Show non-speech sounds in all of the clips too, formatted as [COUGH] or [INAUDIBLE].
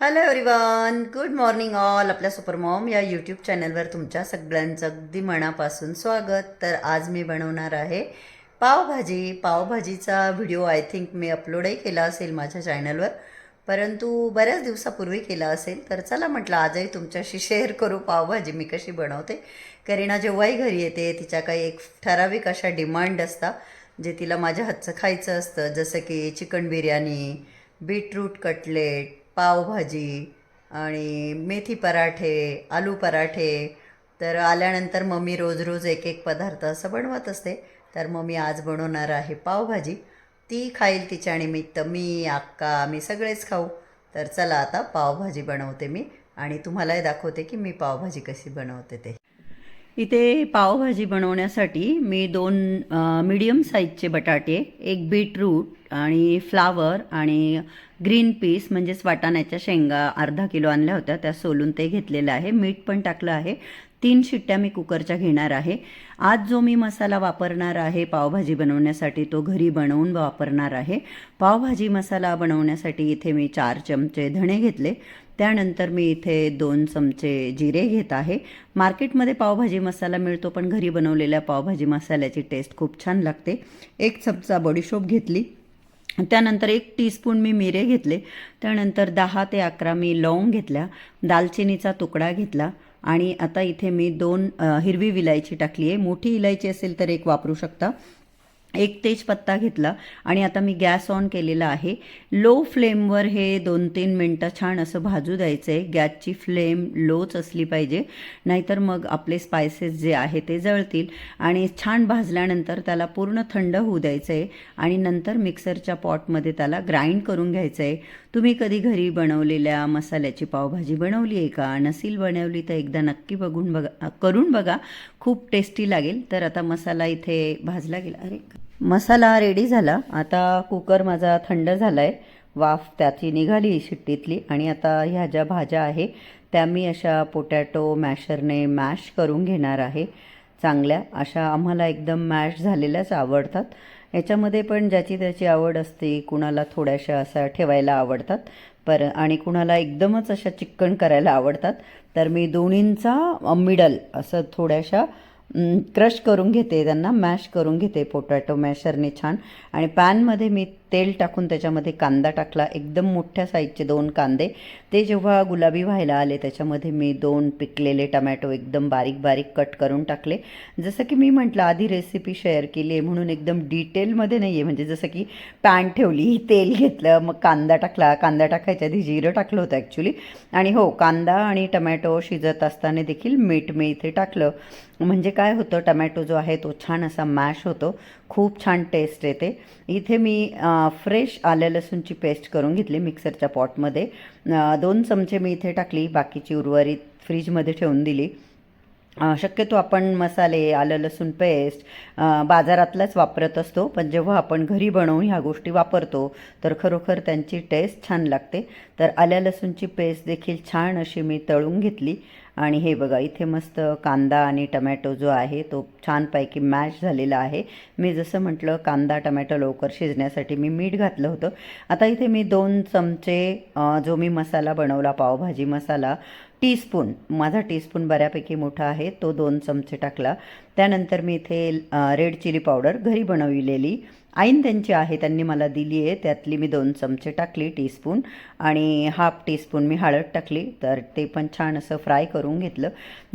Hello everyone good morning all आपल्या supermom या YouTube चॅनलवर तुमच्या सगळ्यांचं अगदी मनापासून स्वागत. तर आज मी बनवणार आहे पावभाजी. पावभाजीचा व्हिडिओ आय थिंक मी अपलोडही केला असेल माझ्या चॅनलवर परंतु बऱ्याच दिवसापूर्वी केला असेल. तर चला म्हटलं आजही तुमच्याशी शेअर करू पावभाजी. मी कशी बनवते? करीना जेव्हाही घरी येते तिच्या काही एक ठराविक अशा डिमांड असतात जे तिला माझ्या हातचं खायचं असतं. जसं की chicken biryani beetroot cutlet pav bhaji आणि मेथी पराठे आलू पराठे तर आल्यानंतर मम्मी रोज रोज एक एक पदार्थ असं बनवत असते. तर मग मी आज बनवणार आहे पावभाजी. ती खाईल तिच्या निमित्त मी अक्का आम्ही सगळेच खाऊ. तर चला आता पावभाजी बनवते मी आणि तुम्हालाही दाखवते की मी पावभाजी कशी बनवते ते. इथे पावभाजी बनवण्यासाठी मी दोन मीडियम साईजचे बटाटे एक बीटरूट आणि फ्लावर आणि ग्रीन पीस म्हणजेच वाटाण्याच्या शेंगा अर्धा किलो आणल्या होत्या त्या सोलून ते घेतलेलं आहे. मीठ पण टाकलं आहे. तीन शिट्ट्या मी कुकरच्या घेणार आहे. आज जो मी मसाला वापरणार आहे पावभाजी बनवण्यासाठी तो घरी बनवून वापरणार आहे. पावभाजी मसाला बनवण्यासाठी इथे मी चार चमचे धणे घेतले. त्यानंतर मी इथे दोन चमचे जिरे घेत आहे. मार्केटमध्ये पावभाजी मसाला मिळतो पण घरी बनवलेल्या पावभाजी मसाल्याची टेस्ट खूप छान लागते. एक चमचा बडीशोप घेतली. त्यानंतर एक टीस्पून मी मिरे घेतले. त्यानंतर दहा ते अकरा मी लवंग घेतल्या. दालचिनीचा तुकडा घेतला. आणि आता इथे मी दोन हिरवी विलायची टाकली आहे. मोठी इलायची असेल तर एक वापरू शकता. एक तेजपत्ता घेतला आणि आता मी गॅस ऑन केलेला आहे. लो फ्लेमवर हे दोन तीन मिनटं छान असं भाजू द्यायचं आहे गॅसची फ्लेम लोच असली पाहिजे. नाहीतर मग आपले स्पायसेस जे आहे ते जळतील. आणि छान भाजल्यानंतर त्याला पूर्ण थंड होऊ द्यायचं आहे आणि नंतर मिक्सरच्या पॉटमध्ये त्याला ग्राइंड करून घ्यायचं आहे तुम्ही कधी घरी बनवलेल्या मसाल्याची पावभाजी बनवली आहे का? नसील बनवली तर एकदा नक्की बघून बघा करून बघा. खूप टेस्टी लागेल. तर आता मसाला इथे भाजला गेला. अरे मसाला रेडी झाला. आता कुकर माझा थंड झाला आहे वाफ त्याची निघाली शिट्टीतली. आणि आता ह्या ज्या भाज्या आहे त्या मी अशा पोटॅटो मॅशरने मॅश करून घेणार आहे. चांगल्या. अशा आम्हाला एकदम मॅश झालेल्याच आवडतात. याच्यामध्ये पण ज्याची त्याची आवड असते कुणाला थोड्याशा असा ठेवायला आवडतात. पर आणि कुणाला एकदमच अशा चिकन करायला आवडतात. तर मी दोन्हींचा मिडल असं थोड्याशा क्रश करून घेते त्यांना मॅश करून घेते पोटॅटो मॅशरने छान. आणि पॅनमध्ये मी तेल टाकून त्याच्यामध्ये कांदा टाकला एकदम मोठ्या साईजचे दोन कांदे. ते जेव्हा गुलाबी व्हायला आले त्याच्यामध्ये मी दोन पिकलेले टमॅटो एकदम बारीक बारीक कट करून टाकले. जसं की मी म्हटलं आधी रेसिपी शेअर केली आहे म्हणून एकदम डिटेलमध्ये नाही आहे म्हणजे जसं की पॅन ठेवली तेल घेतलं मग कांदा टाकला. कांदा टाकायच्या आधी जिरं टाकलं होतं ॲक्च्युली आणि हो कांदा आणि टमॅटो शिजत असताना देखील मीठ मी इथे टाकलं. म्हणजे काय होतं टमॅटो जो आहे तो छान असा मॅश होतो. खूप छान टेस्ट येते. इथे मी फ्रेश आल्या लसूणची पेस्ट करून घेतली मिक्सरच्या पॉटमध्ये. दोन चमचे मी इथे टाकली बाकीची उर्वरित फ्रीजमध्ये ठेवून दिली. शक्यतो आपण मसाले आलं लसूण पेस्ट बाजारातलाच वापरत असतो पण जेव्हा आपण घरी बनवून ह्या गोष्टी वापरतो तर खरोखर त्यांची टेस्ट छान लागते. तर आल्या लसूणची पेस्ट देखील छान अशी मी तळून घेतली. आणि हे बघा इथे मस्त कांदा आणि टमॅटो जो आहे तो छानपैकी मॅश झालेला आहे. मी जसं म्हटलं कांदा टमॅटो लवकर शिजण्यासाठी मी मीठ घातलं होतं. आता इथे मी दोन चमचे जो मी मसाला बनवला पावभाजी मसाला टीस्पून माझा टीस्पून बऱ्यापैकी मोठा आहे तो दोन चमचे टाकला. त्यानंतर मी इथे रेड चिली पावडर घरी बनविलेली. आईन त्यांची आहे त्यांनी मला दिली आहे. त्यातली मी दोन चमचे टाकली टीस्पून. आणि हाफ टीस्पून मी हळद टाकली तर ते पण छान असं फ्राय करून घेतलं.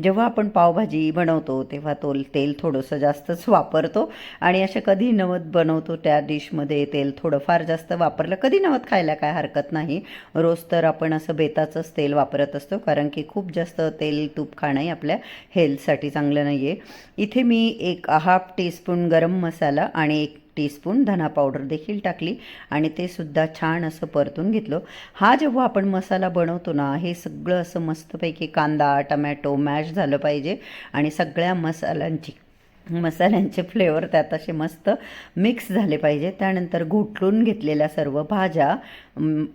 जेव्हा आपण पावभाजी बनवतो तेव्हा तो तेल थोडंसं जास्तच वापरतो. आणि अशा कधी नवत बनवतो त्या डिशमध्ये तेल थोडंफार जास्त वापरलं. कधी नवत खायला काय हरकत नाही. रोज तर आपण असं बेताचंच तेल वापरत असतो कारण की खूप जास्त तेल तूप खाणंही आपल्या हेल्थसाठी चांगलं नाही आहे इथे इथे मी एक हाफ टीस्पून गरम मसाला आणि एक टीस्पून धना पावडर देखील टाकली आणि ते सुद्धा छान असं परतून घेतलं. हा जेव्हा आपण मसाला बनवतो ना हे सगळं असं मस्तपैकी कांदा टमॅटो मॅश झालं पाहिजे आणि सगळ्या मसाल्यांची मसाल्यांचे फ्लेवर त्यात असे मस्त मिक्स झाले पाहिजे. त्यानंतर घोटळून घेतलेल्या सर्व भाज्या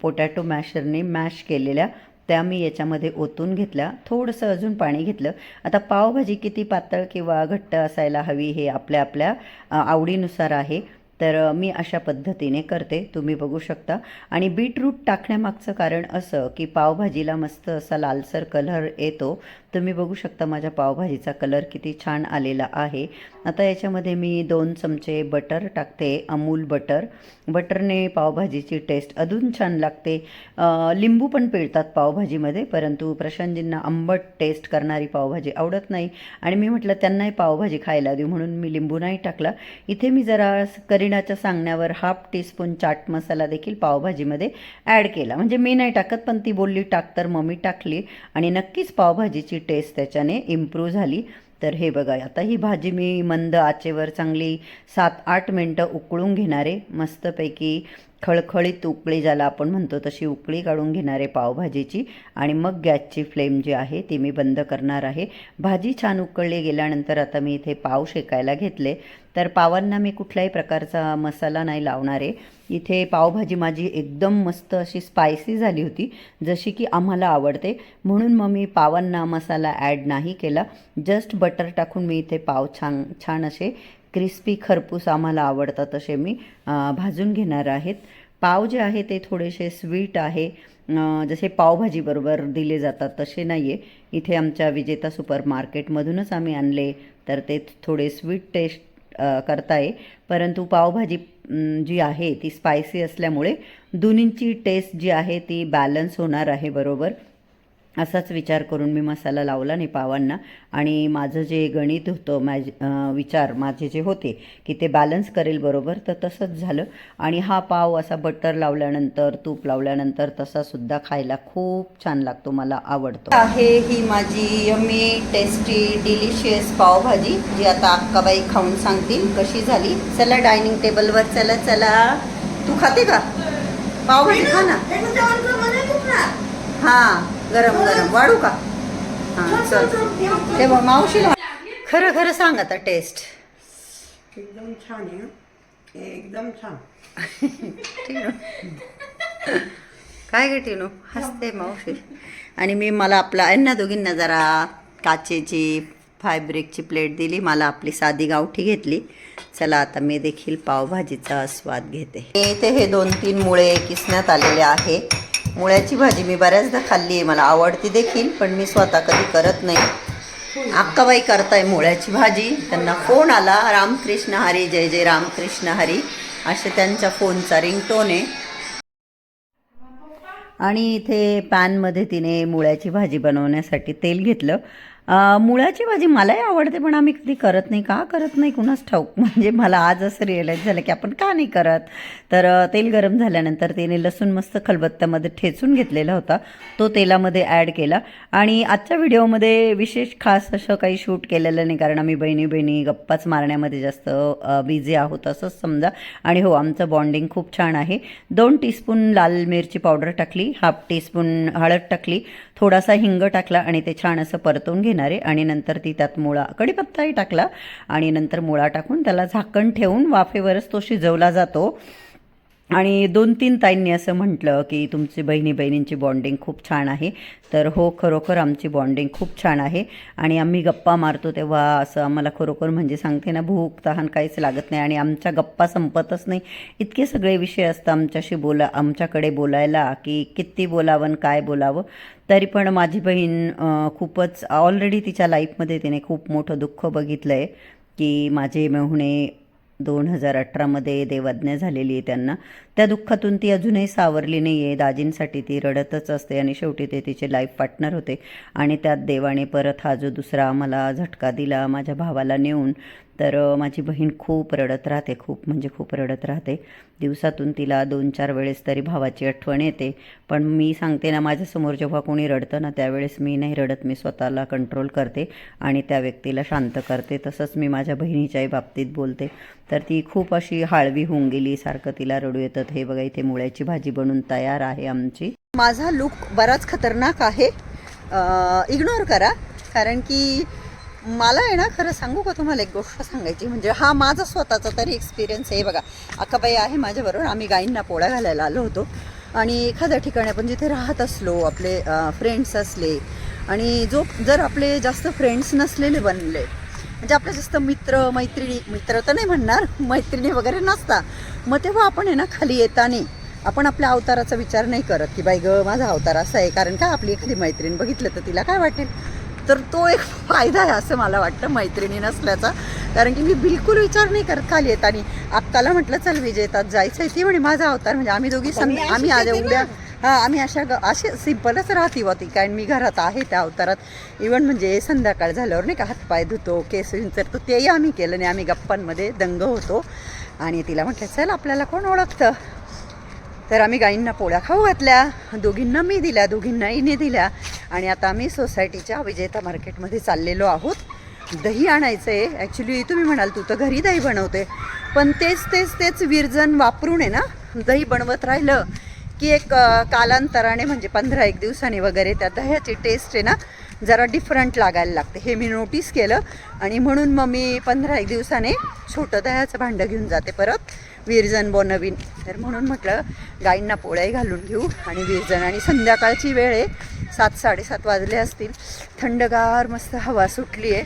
पोटॅटो मॅशरने मॅश केलेल्या त्या मी याच्यामध्ये ओतून घेतल्या थोडंसं अजून पाणी घेतलं. आता पावभाजी किती पातळ किंवा घट्ट असायला हवी हे आपल्या आपल्या आवडीनुसार आहे. तर मी अशा पद्धतीने करते तुम्ही बघू शकता. आणि बीटरूट टाकण्यामागचं कारण असं की पावभाजीला मस्त असा लालसर कलर येतो तुम्ही बघू शकता माझ्या पावभाजीचा कलर किती छान आलेला आहे. आता याच्यामध्ये मी दोन चमचे बटर टाकते अमूल बटर. बटरने पावभाजीची टेस्ट अजून छान लागते. लिंबू पण पिळतात पावभाजीमध्ये परंतु प्रशांतजींना आंबट टेस्ट करणारी पावभाजी आवडत नाही. आणि मी म्हटलं त्यांनाही पावभाजी खायला देऊ म्हणून मी लिंबू नाही टाकला. इथे मी जरा करिणाच्या सांगण्यावर हाफ टीस्पून चाट मसाला देखील पावभाजीमध्ये ॲड केला. म्हणजे मी नाही टाकत पण ती बोलली टाक तर मम्मी टाकली. आणि नक्कीच पावभाजीची टेस्ट त्याच्याने इम्प्रूव्ह झाली. तर हे बघा आता ही भाजी मी मंद आचेवर चांगली सात आठ मिनटं उकळून घेणारे मस्तपैकी खळखळीत उकळी ज्याला आपण म्हणतो तशी उकळी काढून घेणारे पावभाजीची. आणि मग गॅसची फ्लेम जी आहे ती मी बंद करणार आहे. भाजी छान उकळली गेल्यानंतर आता मी इथे पाव शेकायला घेतले. तर पावांना मी कुठल्याही प्रकारचा मसाला नाही लावणार. आहे इथे पावभाजी माझी एकदम मस्त अशी स्पायसी झाली होती जशी की आम्हाला आवडते. म्हणून मग मी पावांना मसाला ॲड नाही केला. जस्ट बटर टाकून मी इथे पाव छान छान असे क्रिस्पी खरपूस आम्हाला आवडतात असे मी भाजून घेणार आहेत. पाव जे आहे ते थोडेसे स्वीट आहे. जसे पावभाजीबरोबर दिले जातात तसे नाही आहे इथे आमच्या विजेता सुपर मार्केटमधूनच आम्ही आणले तर ते थोडे स्वीट टेस्ट करताय. परंतु पावभाजी जी आहे ती स्पायसी असल्यामुळे दोन्हींची टेस्ट जी आहे ती बॅलन्स होणार आहे बरोबर. असाच विचार करून मी मसाला लावला नाही पावांना आणि माझं जे गणित होतं माझ विचार माझे जे होते की ते बॅलन्स करेल बरोबर तर तसंच झालं. आणि हा पाव असा बटर लावल्यानंतर तूप लावल्यानंतर तसा सुद्धा खायला खूप छान लागतो मला आवडतो. आहे ही माझी यमी टेस्टी डिलिशियस पावभाजी जी आता अक्काबाई खाऊन सांगतील कशी झाली. चला डायनिंग टेबलवर चला चला. तू खाते का? पावभाजी खा ना. हां. गरम गरम. वाढू का? हां चल. तेव्हा मावशीला खरं खरं सांग आता टेस्ट एकदम छान आहे एकदम छान. काय गे टिनू? हसते मावशी. आणि मी मला आपला यांना दोघींना जरा काचेची फायब्रिकची प्लेट दिली. मला आपली साधी गावठी घेतली. चला आता मी देखील पावभाजीचा स्वाद घेते. इथे हे दोन तीन मुळे किसण्यात आलेले आहे. मुळ्याची भाजी मी बऱ्याचदा खाल्ली आहे. मला आवडती देखील पण मी स्वतः कधी करत नाही. अक्काबाई करताय मुळ्याची भाजी. त्यांना फोन आला रामकृष्ण हरी जय जय रामकृष्ण हरी. असे त्यांच्या फोनचा रिंगटोन आहे. आणि इथे पॅनमध्ये तिने मुळ्याची भाजी बनवण्यासाठी तेल घेतलं. मुळाची भाजी मलाही आवडते पण आम्ही कधी करत नाही. का करत नाही? कुणाच ठाऊक. [LAUGHS] म्हणजे मला आज असं रिअलाईज झालं की आपण का नाही करत? तर तेल गरम झाल्यानंतर तिने लसूण मस्त खलबत्त्यामध्ये ठेचून घेतलेला होता. तो तेलामध्ये ॲड केला. आणि आजच्या व्हिडिओमध्ये विशेष खास असं काही शूट केलेलं नाही कारण आम्ही बहिणी बहिणी गप्पाच मारण्यामध्ये जास्त बिझी आहोत असंच समजा. आणि हो आमचं बॉन्डिंग खूप छान आहे. दोन टीस्पून लाल मिरची पावडर टाकली हाफ टीस्पून हळद टाकली थोडासा हिंग टाकला आणि ते छान असं परतून घेणारे आणि नंतर ती त्यात मुळा कढीपत्ताही टाकला आणि नंतर मुळा टाकून त्याला झाकण ठेवून वाफेवरच तो शिजवला जातो. आणि दोन तीन ताईंनी असं म्हटलं की तुमची बहिणी बहिणींची बॉन्डिंग खूप छान आहे. तर हो खरोखर आमची बॉन्डिंग खूप छान आहे. आणि आम्ही गप्पा मारतो तेव्हा असं आम्हाला खरोखर म्हणजे सांगते ना भूक तहान काहीच लागत नाही आणि आमच्या गप्पा संपतच नाही. इतके सगळे विषय असतात आमच्याशी बोला आमच्याकडे बोलायला की किती बोलावं आणि काय बोलावं. तरी पण माझी बहीण खूपच ऑलरेडी तिच्या लाईफमध्ये तिने खूप मोठं दुःख बघितलं आहे की माझे मेहुणे दोन हजार अठरामध्ये देवाज्ञा झालेली आहे त्यांना. त्या दुःखातून ती अजूनही सावरली नाही आहे दाजींसाठी ती रडतच असते आणि शेवटी ते तिचे लाईफ पार्टनर होते. आणि त्यात देवाने परत हा जो दुसरा मला झटका दिला माझ्या भावाला नेऊन तर माझी बहीण खूप रडत राहते खूप म्हणजे खूप रडत राहते. दिवसातून तिला दोन चार वेळेस तरी भावाची आठवण येते. पण मी सांगते ना माझ्यासमोर जेव्हा कोणी रडतं ना त्यावेळेस मी नाही रडत मी स्वतःला कंट्रोल करते आणि त्या व्यक्तीला शांत करते. तसंच मी माझ्या बहिणीच्याही बाबतीत बोलते. तर ती खूप अशी हाळवी होऊन गेली सारखं तिला रडू येतं. हे बघा इथे मुळ्याची भाजी बनून तयार आहे आमची. माझा लुक बराच खतरनाक आहे. इग्नोर करा कारण की मला आहे ना खरं सांगू का तुम्हाला एक गोष्ट सांगायची? म्हणजे हा माझा स्वतःचा तरी एक्सपिरियन्स आहे. बघा अक्काबाई आहे माझ्याबरोबर. आम्ही गायींना पोळ्या घालायला आलो होतो. आणि एखाद्या ठिकाणी आपण जिथे राहत असलो आपले फ्रेंड्स असले आणि जो जर आपले जास्त फ्रेंड्स नसलेले बनले म्हणजे आपल्या जास्त मित्र मैत्रिणी मित्र तर नाही म्हणणार मैत्रिणी वगैरे नसता. मग तेव्हा आपण आहे ना खाली येताना आपण आपल्या अवताराचा विचार नाही करत की बाई ग माझा अवतार असा आहे कारण काय आपली एखादी मैत्रीण बघितलं तर तिला काय वाटेल? तर तो एक फायदा आहे असं मला वाटतं मैत्रिणी नसल्याचा. कारण की मी बिलकुल विचार नाही करत खाली येताना. अक्काला म्हटलं चल विजेतात जायचं आहे ती म्हणे माझा अवतार. म्हणजे आम्ही दोघी पण मी सं अशीच आम्ही आज उद्या. हां आम्ही अशा ग असे सिम्पलच राहते होती कारण मी घरात आहे त्या अवतारात. इवन म्हणजे संध्याकाळ झाल्यावर नाही का हातपाय धुतो केस विंचरतो तेही आम्ही केलं नाही. आम्ही गप्पांमध्ये दंग होतो. आणि तिला म्हटलं चल आपल्याला कोण ओळखतं? तर आम्ही गाईंना पोळ्या खाऊ घातल्या दोघींना मी दिल्या दोघींना इने दिल्या. आणि आता आम्ही सोसायटीच्या विजेता मार्केटमध्ये चाललेलो आहोत. दही आणायचं आहे ॲक्च्युली तुम्ही म्हणाल तू तर घरी दही बनवते पण तेच तेच तेच विरजन वापरून आहे ना दही बनवत राहिलं. की एक कालांतराने म्हणजे पंधरा एक दिवसांनी वगैरे त्या दह्याची टेस्ट आहे ना जरा डिफरंट लागायला लागते. हे मी नोटीस केलं आणि म्हणून मग मी पंधरा एक दिवसाने छोटं दह्याचं भांडं घेऊन जाते परत. विरजन बोनवीन तर म्हणून म्हटलं गाईंना पोळ्याही घालून घेऊ आणि विरजन. आणि संध्याकाळची वेळ आहे सात साडेसात वाजले असतील. थंडगार मस्त हवा सुटली आहे.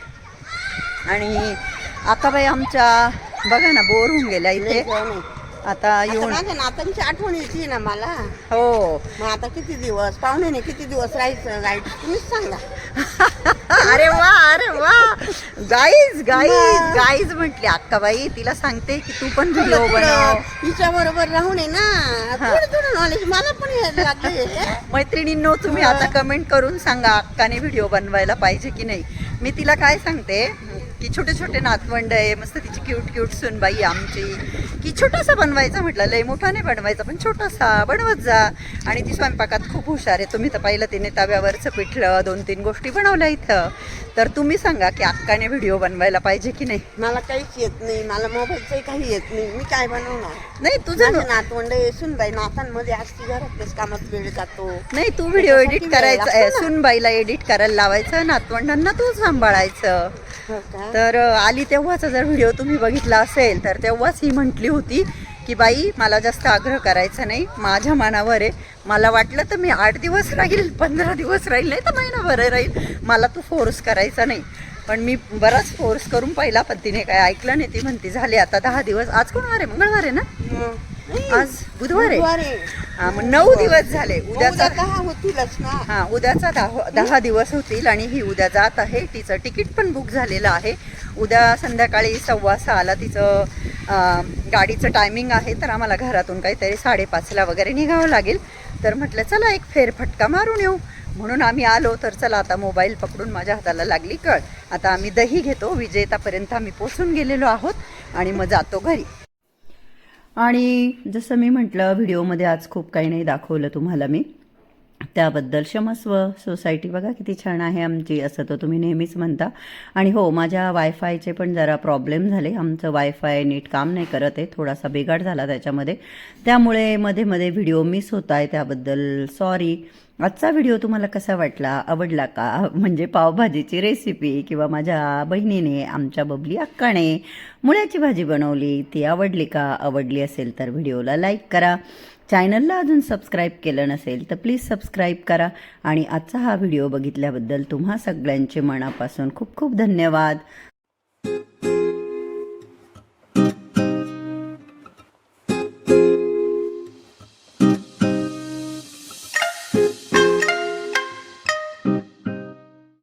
आणि आता बाई आमच्या बघा ना बोर होऊन गेल्या इथे. आता येऊन माझ्या नातांची आठवण येते ना मला. हो. मग आता किती दिवस? पाहुण्याने किती दिवस राहायचं? राईट तुम्हीच सांगा. [LAUGHS] अरे वा अरे वा. Guys guys. गाईज म्हटली अक्काबाई तिला सांगते की तू पण व्हिडिओ बनव. तिच्या बरोबर राहून आहे ना. थोडं थोडं नॉलेज मला पण यायला लागले मैत्रिणींनो तुम्ही. आता कमेंट करून सांगा अक्काने व्हिडिओ बनवायला पाहिजे की नाही? मी तिला काय सांगते की छोटे छोटे नातवंड आहे मस्त तिची क्यूट क्यूट सुनबाई आमची. छोटासा बनवायचा म्हटलं लय मोठा नाही बनवायचा पण छोटासा बनवत जा. आणि ती स्वयंपाकात खूप हुशार आहे. तुम्ही तर पाहिलं तिने तव्यावरचं पिठलं दोन तीन गोष्टी बनवल्या इथं. तर तुम्ही सांगा की अक्काने व्हिडिओ बनवायला पाहिजे की नाही? मला काहीच येत नाही. मला मोबाईलचंही काही येत नाही. मी काय बनवणार? नाही तुझं माझे नातवंड सुन बाई नातांमध्ये असती घरातल्याच कामात वेळ जातो. नाही तू व्हिडिओ एडिट त्याच्यासाठी वेळ करायचा लागतो ना. सुनबाईला एडिट करायला लावायचं नातवंडांना तू सांभाळायचं? तर आली तेव्हाचा जर व्हिडिओ तुम्ही बघितला असेल तर तेव्हाच ही म्हटली होती की बाई मला जास्त आग्रह करायचा नाही माझ्या मनावर आहे. मला वाटलं तर मी आठ दिवस राहील पंधरा दिवस राहील नाही तर महिनाभर राहील. मला तू फोर्स करायचा नाही. पण मी बराच फोर्स करून पहिला पण तिने काय ऐकलं नाही. ती म्हणती झाले आता दहा दिवस. आज कोणवार आहे? मंगळवार आहे ना? आज बुधवार आहे. बुधवार आहे. हा मग नऊ दिवस झाले. मग उद्याचा उद्या दहा होतीलच ना हा उद्याचा दहा दहा दिवस होतील आणि ही उद्या जात आहे. तिचं तिकीट पण बुक झालेलं आहे. उद्या संध्याकाळी सव्वा सहाला तिचं अं, गाडीचं टायमिंग आहे तर आम्हाला घरातून काहीतरी साडेपाचला वगैरे निघावं लागेल. तर म्हटलं चला एक फेरफटका मारून येऊ. म्हणून आम्ही आलो तर चला आता मोबाईल पकडून माझ्या हाताला लागली कळ. आता आम्ही दही घेतो विजेतापर्यंत आम्ही पोचून गेलेलो आहोत आणि मग जातो घरी. आणि जसं मी म्हटलं व्हिडिओमध्ये आज खूप काही नाही दाखवलं तुम्हाला मी. त्याबद्दल क्षमस्व सोसायटी बघा किती छान आहे आमची असं तर तुम्ही नेहमीच म्हणता. आणि हो माझ्या वायफायचे पण जरा प्रॉब्लेम झाले. आमचं वायफाय नीट काम नाही करत आहे थोडासा बिघाड झाला त्याच्यामध्ये. त्यामुळे मध्ये मध्ये व्हिडिओ मिस होत आहे त्याबद्दल सॉरी. आजचा व्हिडिओ तुम्हाला कसा वाटला? आवडला का? म्हणजे पावभाजीची रेसिपी किंवा माझ्या बहिणीने आमच्या बबली अक्काने मुळ्याची भाजी बनवली ती आवडली का? आवडली असेल तर व्हिडिओला लाईक करा. चॅनलला अजून सबस्क्राईब केलं नसेल तर प्लीज सबस्क्राईब करा. आणि आजचा हा व्हिडिओ बघितल्याबद्दल तुम्हा सगळ्यांचे मनापासून खूप खूप धन्यवाद.